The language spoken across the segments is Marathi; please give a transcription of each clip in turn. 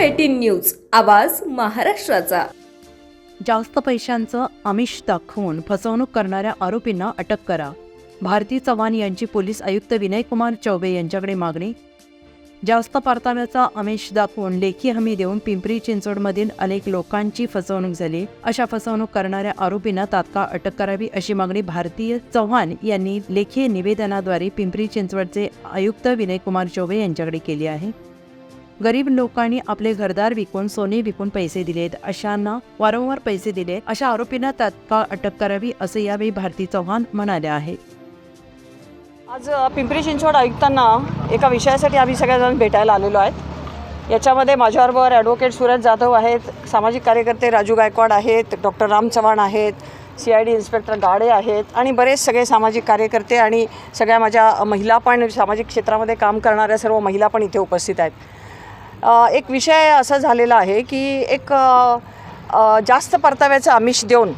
न्यूज आवाज महाराष्ट्राचा. जास्त पैशांचं आमिष दाखवून फसवणूक करणाऱ्या आरोपींना अटक करा. भारती चव्हाण यांची पोलीस आयुक्त विनयकुमार चौबे यांच्याकडे मागणी. जास्त परताव्याचा आमिष दाखवून लेखी हमी देऊन पिंपरी चिंचवडमधील अनेक लोकांची फसवणूक झाली. अशा फसवणूक करणाऱ्या आरोपींना तात्काळ अटक करावी अशी मागणी भारतीय चव्हाण यांनी लेखी निवेदनाद्वारे पिंपरी चिंचवडचे आयुक्त विनयकुमार चौबे यांच्याकडे केली आहे. गरीब लोकांनी आपले घरदार विकून सोने विकून पैसे दिलेत. अशांना वारंवार पैसे दिले अशा आरोपींना तात्काळ अटक करावी असे यावेळी भारती चव्हाण म्हणाले आहे आज पिंपरी चिंचवड आयुक्तांना एका विषयासाठी आम्ही सगळेजण भेटायला आलेलो आहेत याच्यामध्ये माझ्याबरोबर ॲडव्होकेट सुरज जाधव आहेत सामाजिक कार्यकर्ते राजू गायकवाड आहेत डॉक्टर राम चव्हाण आहेत C I D inspector Gade आहेत आणि बरेच सगळे सामाजिक कार्यकर्ते आणि सगळ्या माझ्या महिला पण सामाजिक क्षेत्रामध्ये काम करणाऱ्या सर्व महिला पण इथे उपस्थित आहेत. एक विषय असा झालेला आहे की एक जास्त परताव्याचं आमिष देऊन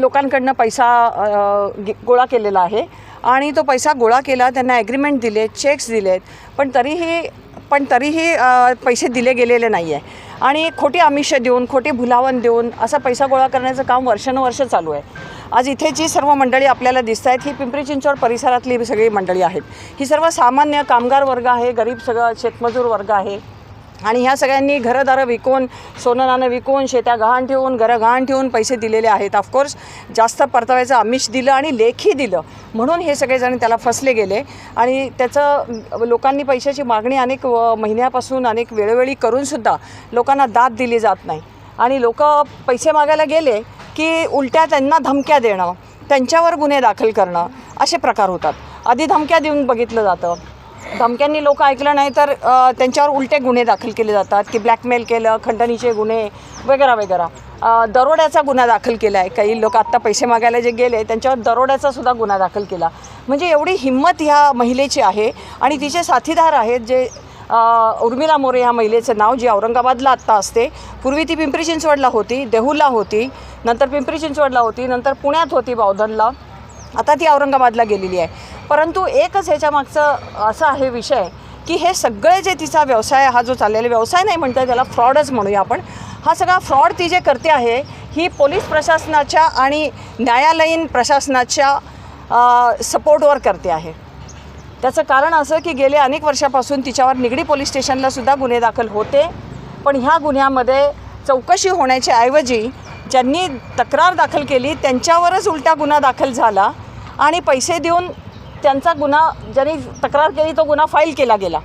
लोकांकडनं पैसा गोळा केलेला आहे. आणि तो पैसा गोळा केला त्यांना ॲग्रीमेंट दिले चेक्स दिलेत. पण तरीही पण तरीही पैसे दिले गेलेले नाही आहे आणि खोटी आमिष देऊन खोटी भुलावण देऊन असा पैसा गोळा करण्याचं काम वर्षानुवर्ष चालू आहे. आज इथे जी सर्व मंडळी आपल्याला दिसत आहेत ही पिंपरी चिंचवड परिसरातली सगळी मंडळी आहेत. ही सर्व सामान्य कामगार वर्ग आहे गरीब सगळं शेतमजूर वर्ग आहे. आणि ह्या सगळ्यांनी घरंदारं विकून सोनं नाणं विकून शेत्या गहाण ठेवून घरं गहाण ठेवून पैसे दिलेले आहेत. ऑफकोर्स जास्त परताव्याचं आमिष दिलं आणि लेखी दिलं. म्हणून हे सगळेजण त्याला फसले गेले. आणि त्याचं लोकांनी पैशाची मागणी अनेक व- महिन्यापासून अनेक वेळोवेळी करूनसुद्धा लोकांना दाद दिली जात नाही. आणि लोक पैसे मागायला गेले की उलट्या त्यांना धमक्या देणं त्यांच्यावर गुन्हे दाखल करणं असे प्रकार होतात. आधी धमक्या देऊन बघितलं जातं. धमक्यांनी लोक ऐकलं नाही तर त्यांच्यावर उलटे गुन्हे दाखल केले जातात की ब्लॅकमेल केलं खंडणीचे गुन्हे वगैरे वगैरे. दरोड्याचा गुन्हा दाखल केला आहे. काही लोक आत्ता पैसे मागायला जे गेले त्यांच्यावर दरोड्याचा सुद्धा गुन्हा दाखल केला. म्हणजे एवढी हिंमत ह्या महिलेची आहे आणि तिचे साथीदार आहेत जे उर्मिला मोरे ह्या महिलेचं नाव जी औरंगाबादला आत्ता असते. पूर्वी ती पिंपरी चिंचवडला होती देहूला होती नंतर पिंपरी चिंचवडला होती नंतर पुण्यात होती बावधनला. आता ती औरंगाबादला गेलेली आहे. परंतु एकच ह्याच्या मागचं असा आहे विषय की हे सगळे जे तिचा व्यवसाय हा जो चाललेला व्यवसाय नाही म्हणता त्याला फ्रॉडच म्हणूया आपण. हा सगळा फ्रॉड ती जे करते आहे ही पोलीस प्रशासनाच्या आणि न्यायालयीन प्रशासनाच्या सपोर्टवर करते आहे. त्याचं कारण असं की गेले अनेक वर्षापासून तिच्यावर निगडी पोलीस स्टेशनलासुद्धा गुन्हे दाखल होते. पण ह्या गुन्ह्यामध्ये चौकशी होण्याच्या ऐवजी ज्यांनी तक्रार दाखल केली त्यांच्यावरच उलटा गुन्हा दाखल झाला आणि पैसे देऊन त्यांचा गुन्हा ज्यांनी तक्रार केली तो गुन्हा फाईल केला गेला.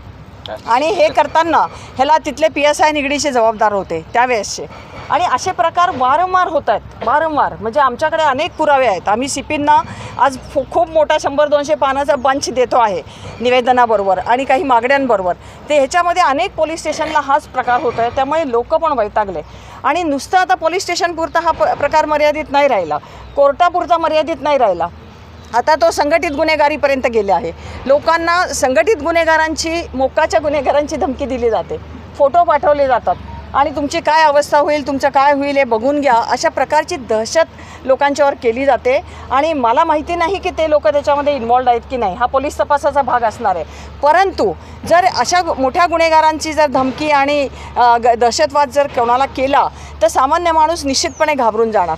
आणि हे करताना ह्याला तिथले पी एस आय निगडीचे जबाबदार होते त्यावेळेसचे आणि असे प्रकार वारंवार होत आहेत वारंवार. म्हणजे आमच्याकडे अनेक पुरावे आहेत. आम्ही सी पींना आज खूप मोठा शंभर दोनशे पानाचा बंच देतो आहे निवेदनाबरोबर आणि काही मागण्यांबरोबर. ते ह्याच्यामध्ये अनेक पोलीस स्टेशनला हाच प्रकार होत आहे त्यामुळे लोक पण वैतागले. आणि नुसतं आता पोलीस स्टेशनपुरता हा प प्रकार मर्यादित नाही राहिला. कोर्टापुरता मर्यादित नाही राहिला. आता तो संघटित गुन्हेगारीपर्यंत गेले आहे. लोकांना संघटित गुन्हेगारांची मोक्काच्या गुन्हेगारांची धमकी दिली जाते. फोटो पाठवले जातात. आणि तुमची काय अवस्था होईल तुमचं काय होईल हे बघून घ्या. अशा प्रकारची दहशत लोकांच्यावर केली जाते. आणि मला माहिती नाही की ते लोक त्याच्यामध्ये इन्वॉल्ड आहेत की नाही. हा पोलीस तपासाचा भाग असणार आहे. परंतु जर अशा मोठ्या गुन्हेगारांची जर धमकी आणि ग- दहशतवाद जर कोणाला केला तर सामान्य माणूस निश्चितपणे घाबरून जाणार.